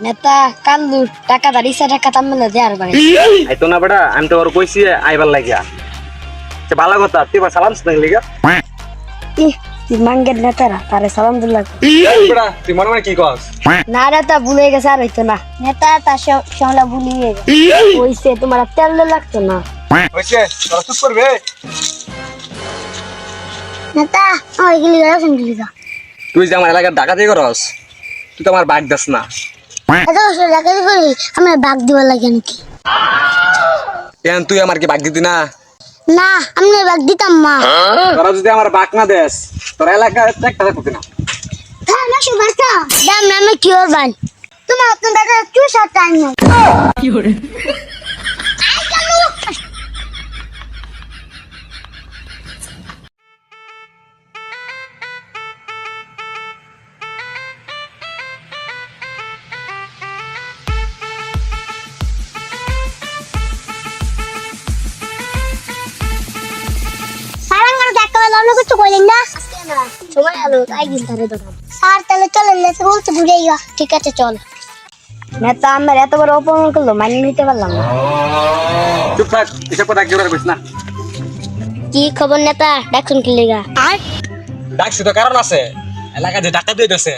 নেতা কান্দু টাকা দাঁড়িয়েছে টাকা তাম্মেলে দেয়ার বাড়ি। আইতো না বেটা আমি তো ওর কইছি আইবার লাগিয়া। সে ভালো কথা তুই এবার সালাম শুনে লিগা। ইহ, তুই মাঙ্গের নেতারা তারে সালাম দিল্লা বেটা তুই মনে মনে কি কস? না নেতা ভুলে গেছে আর হইতো না। নেতা তার সঙ্গে ভুলিয়ে হইছে তোমার তেল লাগতো না। হইছে তোরা চুপ করবে? নেতা আমার গেলি গেছেন গেলি তুই যে আমার এলাকার ডাকাতি করস তুই তো আমার বাঘ দাস না। এত করি আমার বাঘ দিবার লাগে নাকি? কেন তুই আমার কি বাগ দিতি না? না আমি বাঘ দিতাম মা তোরা যদি আমার বাগ না দেস তোর এলাকা একটা থাকতি না। হ্যাঁ দাম নামে কি তোমার আপনার দাদা চুষার টাইম অন্য কিছু কইলেন না? সময় আলো তাই দিন তারে দোকান স্যার তাহলে চলেন লেসে বলতে ঘুরে ঠিক আছে চল। নেতা আমার এত বড় অপমান করল মানিয়ে নিতে পারলাম না। চুপ থাক এসব কথা কি না। কি খবর নেতা? ডাকছুন কি লেগা? ডাকছি তো কারণ আছে। এলাকা যে ডাকাতি হইতেছে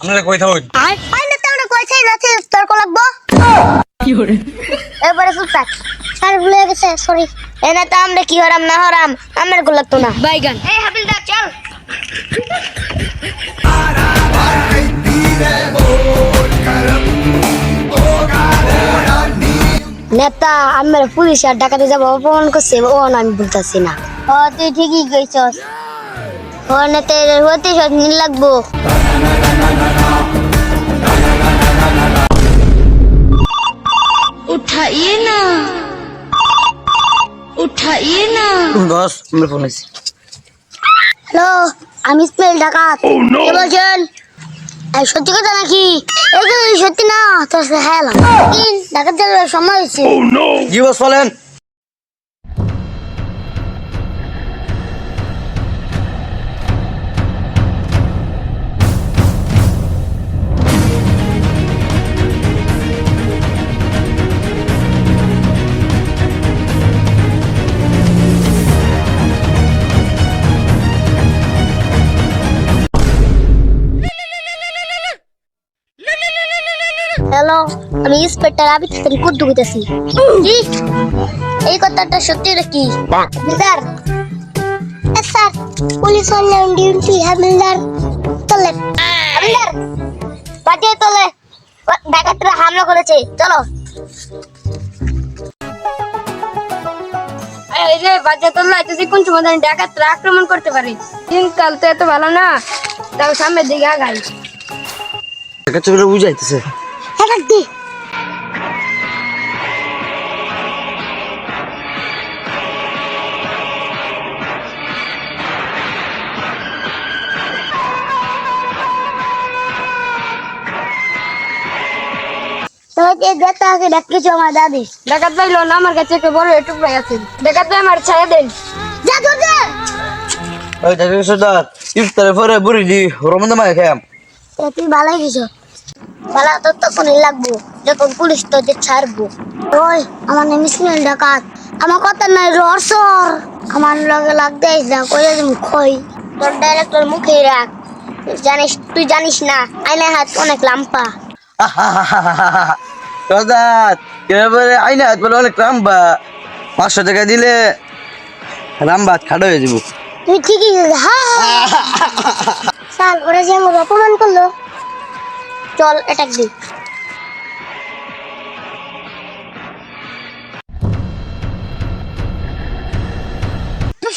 আমরা কই থাকুন? আয় আয় নেতা ওটা কইছে না ঠিক তর্ক লাগবো? এবারে চুপ থাক। আর ভুলে গেছে সরি এ তো আমরা কি হরাম না হরাম আমারগুলো তো না। বাইগান এই হাবিলদার চল। নেতা আমরা পুলিশ আর ডাকাতে যাব অপমান করছে ও না আমি বলতেছি না। ও তুই ঠিকই কইছস। ও নেতা এর হতে সব নীল লাগবো। উঠাইয়ে না। উঠাইয়ে না। বস আমরা ফোন আছি হ্যালো আমি স্মেল ডাকাত। oh, কে বলছেন? সত্যি কথা নাকি? এই সত্যি না তো হ্যাঁ ah! ডাকাত যাওয়ার সময় হয়েছে? Oh, জি বস বলেন? হ্যালো আমি ইন্সপেক্টর আবিদ হাসান কুদ্দু কইতাছি এই কথাটা সত্যি নাকি? এ স্যার পুলিশ অনলাইন ডিউটি হাবিলদার চলে বাজে চলে ডাকাতরা হামলা করেছে। চলো। এই রে বাজে তোলা তুই কোন সময় ডাকাতরা আক্রমণ করতে পারে। দিনকাল তো এত ভালো না তাও সামনের দিকে আগাই টাকা বুঝাইতেছে। হ্যাঁ দি। তোমাকে দেখতে আগে ডাকিয়েছো আমার দাদি। ডাকাত পাইলো না আমার কাছে একটা বড় একটু ভাই আছে। ডাকাত ভাই আমার ছায়া দেন যা তো যা ওই টাকা সদার ইফতারে পরে বুড়ি দি রমদা মায় খাম তুই ভালোই কিছু ভালো তো তখনই লাগবো। যখন পুলিশ তোদের ছাড়বো। ওই আমার নাম ইসমাইল ডাকাত। আমার কথা নাই রসর আমার লগে লাগতে না কইলে তুমি খই। তোর ডাইরেক্টর মুখে রাখ। জানিস তুই জানিস না আইনের হাত অনেক লাম্পা। সদার এবারে আইনা হাত বলে অনেক রাম্বা পাঁচশো টাকা দিলে রামবাদ খাটো হয়ে যাব। তুই ঠিকই হ্যাঁ। স্যার ওরা যে আমার অপমান করল চল এটা দি। টুস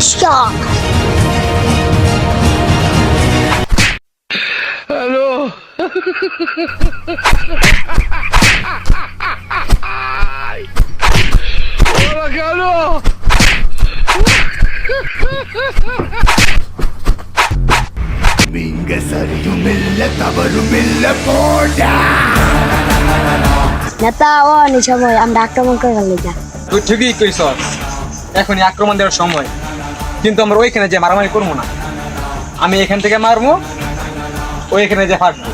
নমস্কার হ্যালো কেন மிங்க சரியும் இல்ல தவறும் இல்ல নেতা ও নিসময় আমরা আক্রমণ করে গেল তুই ঠিকই কইছ এখন আক্রমণ দেওয়ার সময়। কিন্তু আমরা ওইখানে যে মারামারি করব না। আমি এখান থেকে মারবো ওইখানে যে ফাটবো